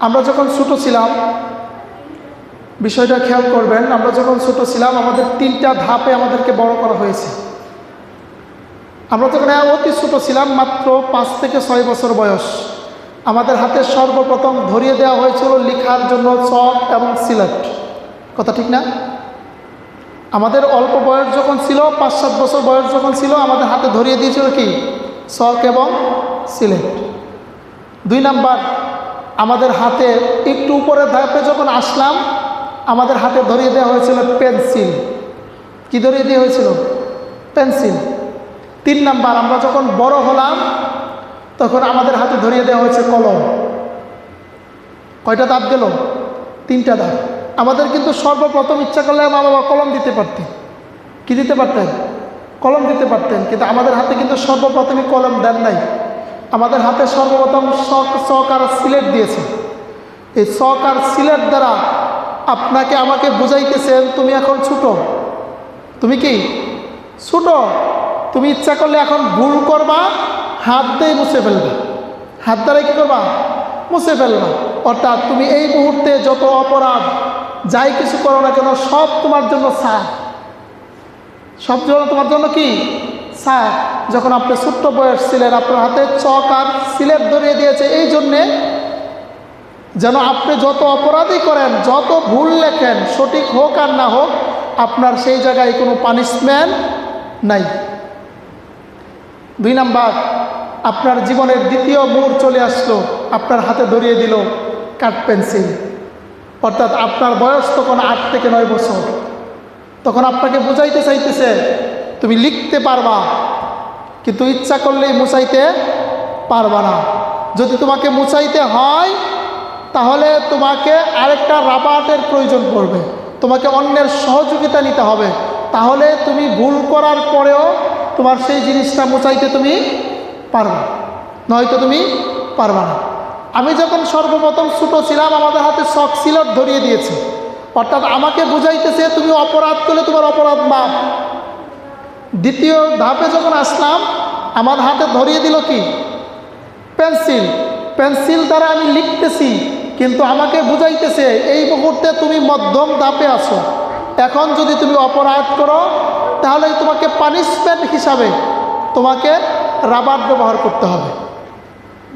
আমরা যখন ছোটো ছিলাম, বিষয়টা খেয়াল করবেন, আমরা যখন ছোটো ছিলাম, আমাদের তিনটা ধাপে আমাদেরকে বড় করা হয়েছে। আমরা যখন অতি ছোটো ছিলাম, মাত্র পাঁচ থেকে ছয় বছর বয়স, আমাদের হাতে সর্বপ্রথম ধরিয়ে দেওয়া হয়েছিল লেখার জন্য চক এবং সিলেট কথা ঠিক না? আমাদের অল্প বয়স যখন ছিল, পাঁচ সাত বছর বয়স যখন ছিল, আমাদের হাতে ধরিয়ে দিয়েছিল কি? চক এবং সিলেট দুই নাম্বার আমাদের হাতে একটু উপরের ধাপে যখন আসলাম, আমাদের হাতে ধরিয়ে দেওয়া হয়েছিল পেন্সিল। কি ধরিয়ে দেওয়া হয়েছিল? পেন্সিল। তিন নাম্বার, আমরা যখন বড় হলাম, তখন আমাদের হাতে ধরিয়ে দেওয়া হয়েছে কলম। কয়টা দাঁত গেল? তিনটা দাঁত আমাদের কিন্তু সর্বপ্রথম ইচ্ছা করলে মা বাবা কলম দিতে পারতেন। কি দিতে পারতেন? কলম দিতে পারতেন, কিন্তু আমাদের হাতে কিন্তু সর্বপ্রথমই কলম দেন নাই। আমাদের হাতে সর্বপ্রথম শখ শখ আর সিলেট দিয়েছে। এই শখ আর সিলেট দ্বারা আপনাকে আমাকে বুঝাইতেছেন, তুমি এখন ছোটো। তুমি কি? ছোট। তুমি ইচ্ছা করলে এখন ভুল করবা, হাত দিয়ে মুছে ফেলবা। হাত দ্বারা কী করবা? মুছে ফেলবা। অর্থাৎ তুমি এই মুহূর্তে যত অপরাধ, যাই কিছু করো না কেন, সব তোমার জন্য সা সব জন্য তোমার জন্য কি? সা যখন আপনি ছোট্ট বয়স ছিলেন, আপনার হাতে চক আর সিলেট ধরিয়ে দিয়েছে, এই জন্যে যেন আপনি যত অপরাধী করেন, যত ভুল লেখেন, সঠিক হোক আর না হোক, আপনার সেই জায়গায় কোনো পানিশমেন্ট নাই। দুই নাম্বার, আপনার জীবনের দ্বিতীয় মোড় চলে আসলো, আপনার হাতে ধরিয়ে দিল কাঠ পেন্সিল। অর্থাৎ আপনার বয়স তখন আট থেকে নয় বছর। তখন আপনাকে বুঝাইতে চাইতেছে তুমি লিখতে পারবা, কিন্তু ইচ্ছা করলেই মুছাইতে পারবা না। যদি তোমাকে মুছাইতে হয়, তাহলে তোমাকে আরেকটা রাবারের প্রয়োজন পড়বে। তোমাকে অন্যের সহযোগিতা নিতে হবে। তাহলে তুমি ভুল করার পরেও তোমার সেই জিনিসটা মুছাইতে তুমি পারবা। নয়তো তুমি পারবা না। আমি যখন সর্বপ্রথম ছোটো ছিলাম, আমাদের হাতে শখ সিলট ধরিয়ে দিয়েছে। অর্থাৎ আমাকে বুঝাইতেছে, তুমি অপরাধ করলে তোমার অপরাধ মাপ দ্বিতীয় ধাপে যখন আসলাম, আমার হাতে ধরিয়ে দিল কি? পেন্সিল। পেন্সিল দ্বারা আমি লিখতেছি, কিন্তু আমাকে বুঝাইতেছে, এই মুহূর্তে তুমি মধ্যম ধাপে আছো। এখন যদি তুমি অপরাধ করো, তাহলে তোমাকে পানিশমেন্ট হিসাবে তোমাকে রাবার ব্যবহার করতে হবে।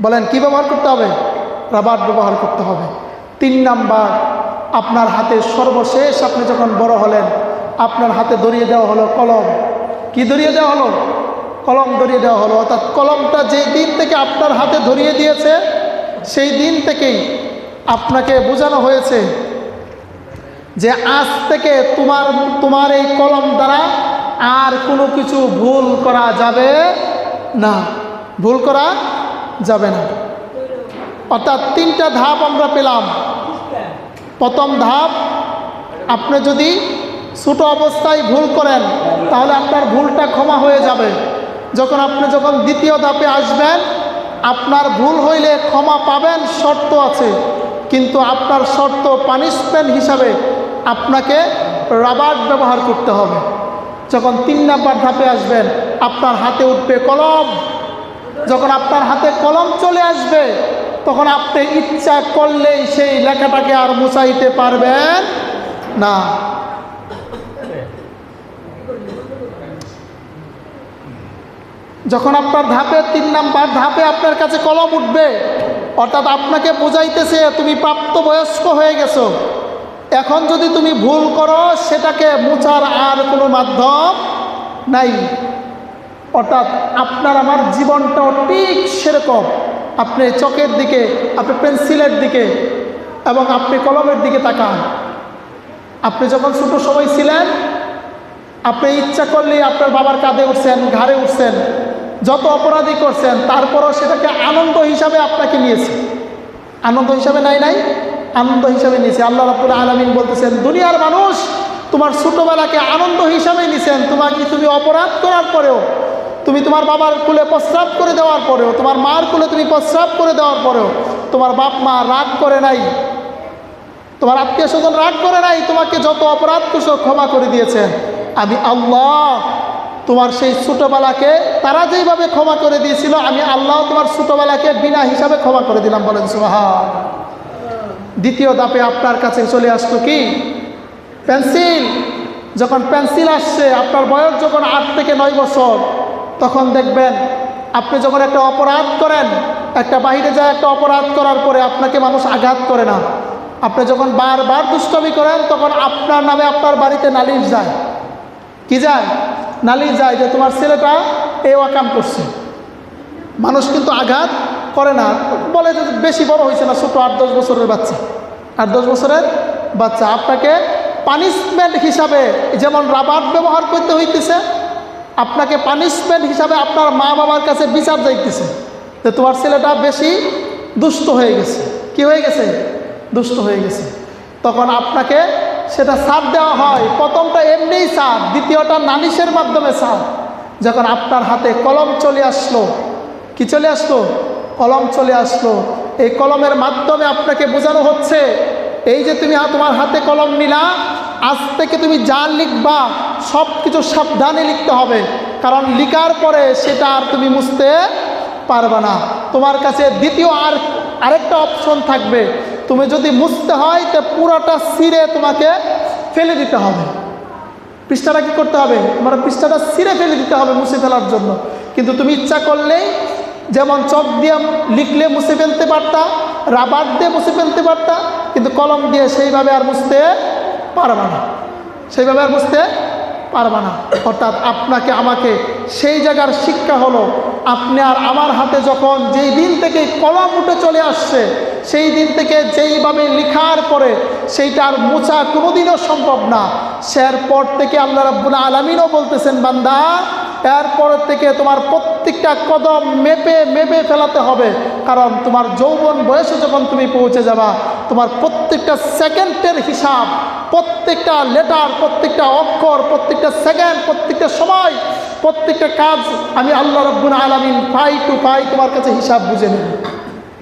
বলেন, কি ব্যবহার করতে হবে? রাবার ব্যবহার করতে হবে। তিন নাম্বার, আপনার হাতে সর্বশেষ আপনি যখন বড় হলেন, আপনার হাতে ধরিয়ে দেওয়া হলো কলম। কি ধরিয়ে দেওয়া হলো? কলম ধরিয়ে দেওয়া হলো। অর্থাৎ কলমটা যে দিন থেকে আপনার হাতে ধরিয়ে দিয়েছে, সেই দিন থেকেই আপনাকে বোঝানো হয়েছে যে আজ থেকে তোমার তোমার এই কলম দ্বারা আর কোনো কিছু ভুল করা যাবে না। ভুল করা যাবে না। অর্থাৎ তিনটা ধাপ আমরা পেলাম। প্রথম ধাপ, আপনি যদি ছোটো অবস্থায় ভুল করেন, তাহলে আপনার ভুলটা ক্ষমা হয়ে যাবে। যখন আপনি যখন দ্বিতীয় ধাপে আসবেন, আপনার ভুল হইলে ক্ষমা পাবেন, শর্ত আছে। কিন্তু আপনার শর্ত পানিশমেন্ট হিসাবে আপনাকে রাবার ব্যবহার করতে হবে। যখন তিন নাম্বার ধাপে আসবেন, আপনার হাতে উঠবে কলম। যখন আপনার হাতে কলম চলে আসবে, তখন আপনি ইচ্ছা করলেই সেই লেখাটাকে আর মুছাইতে পারবেন না। যখন আপনার ধাপে, তিন নাম্বার ধাপে আপনার কাছে কলম উঠবে, অর্থাৎ আপনাকে বোঝাইতেছে তুমি প্রাপ্তবয়স্ক হয়ে গেছো। এখন যদি তুমি ভুল করো, সেটাকে মুছার আর কোনো মাধ্যম নাই। অর্থাৎ আপনার আমার জীবনটাও ঠিক সেরকম। আপনি চকের দিকে, আপনি পেন্সিলের দিকে এবং আপনি কলমের দিকে তাকান। আপনি যখন ছোটো সময় ছিলেন, আপনি ইচ্ছা করলেই আপনার বাবার কাঁধে উঠছেন, ঘাড়ে উঠছেন। যত অপরাধী করছেন, তারপরও সেটাকে আনন্দ হিসাবে আপনাকে নিয়েছে। আনন্দ হিসাবে নাই নাই, আনন্দ হিসাবে নিয়েছে। আল্লাহ রাবুল আলমিন বলতেছেন, দুনিয়ার মানুষ তোমার ছোটোবেলাকে আনন্দ হিসাবে নিছেন। তোমাকে তুমি অপরাধ করার পরেও, তুমি তোমার বাবার কুলে প্রস্রাব করে দেওয়ার পরেও, তোমার মার কুলে তুমি প্রস্রাব করে দেওয়ার পরেও, তোমার বাপ মা রাগ করে নাই। তোমার আত্মীয় স্বজন রাগ করে নাই। তোমাকে যত অপরাধ করছ ক্ষমা করে দিয়েছেন। আমি আল্লাহ তোমার সেই ছোটোবেলাকে তারা যেইভাবে ক্ষমা করে দিয়েছিল, আমি আল্লাহ তোমার ছোটোবেলাকে বিনা হিসাবে ক্ষমা করে দিলাম, বলেন সুহান দ্বিতীয় দাপে আপনার কাছে চলে আসলো কি? পেন্সিল। যখন পেন্সিল আসছে, আপনার বয়স যখন আট থেকে নয় বছর, তখন দেখবেন আপনি যখন একটা অপরাধ করেন, একটা বাহিরে যায় একটা অপরাধ করার পরে আপনাকে মানুষ আঘাত করে না। আপনি যখন বারবার দুষ্টমি করেন, তখন আপনার নামে আপনার বাড়িতে নালিশ যায়। কি যায়? নালিশ যায় যে তোমার ছেলেটা এই ওয়াকাম করছে। মানুষ কিন্তু আঘাত করে না। বলে যে বেশি বড় হয়েছে না, ছোটো আট দশ বছরের বাচ্চা। আট দশ বছরের বাচ্চা। আপনাকে পানিশমেন্ট হিসাবে যেমন রাবার ব্যবহার করতে হইতেছে, আপনাকে পানিশমেন্ট হিসাবে আপনার মা বাবার কাছে বিচার যাইতেছে যে তোমার ছেলেটা বেশি দুষ্ট হয়ে গেছে। কি হয়ে গেছে? দুষ্ট হয়ে গেছে। তখন আপনাকে সেটা সার দেওয়া হয়। প্রথমটা এমনিই সার, দ্বিতীয়টা নালিশের মাধ্যমে সার। যখন আপনার হাতে কলম চলে আসলো, কি চলে আসলো? কলম চলে আসলো। এই কলমের মাধ্যমে আপনাকে বোঝানো হচ্ছে, এই যে তুমি তোমার হাতে কলম নিলা, আজ থেকে তুমি যা লিখবা সব কিছু সাবধানে লিখতে হবে। কারণ লিখার পরে সেটা আর তুমি মুছতে পারবে না। তোমার কাছে দ্বিতীয় আর আরেকটা অপশন থাকবে তুমি যদি মুছতে হয় তো পুরোটা সিরে তোমাকে ফেলে দিতে হবে। পৃষ্ঠাটা কি করতে হবে? তোমার পৃষ্ঠাটা ছিঁড়ে ফেলে দিতে হবে মুছে ফেলার জন্য। কিন্তু তুমি ইচ্ছা করলেই যেমন চক দিয়ে লিখলে মুছে ফেলতে পারতা, রাবার দিয়ে মুছে ফেলতে পারতা, কিন্তু কলম দিয়ে সেইভাবে আর মুছতে পারবা না। সেইভাবে আর বুঝতে পারবা না। অর্থাৎ আপনাকে, আমাকে সেই জায়গার শিক্ষা হলো, আপনি আর আমার হাতে যখন যেই দিন থেকে কলম উঠে চলে আসছে, সেই দিন থেকে যেইভাবে লিখার পরে সেইটা আর মোছা কোনোদিনও সম্ভব না। পর থেকে আল্লাহ রাব্বুল আলমিনও বলতেছেন, বান্দা এরপর থেকে তোমার প্রত্যেকটা কদম মেপে মেপে ফেলাতে হবে। কারণ তোমার যৌবন বয়সে যখন তুমি পৌঁছে যাবা তোমার প্রত্যেকটা সেকেন্ডের হিসাব, প্রত্যেকটা লেটার প্রত্যেকটা অক্ষর, প্রত্যেকটা সেকেন্ড প্রত্যেকটা সময়, প্রত্যেকটা কাজ আমি আল্লাহ রব্বুল আলমিন পাই টু পাই তোমার কাছে হিসাব বুঝে নেব।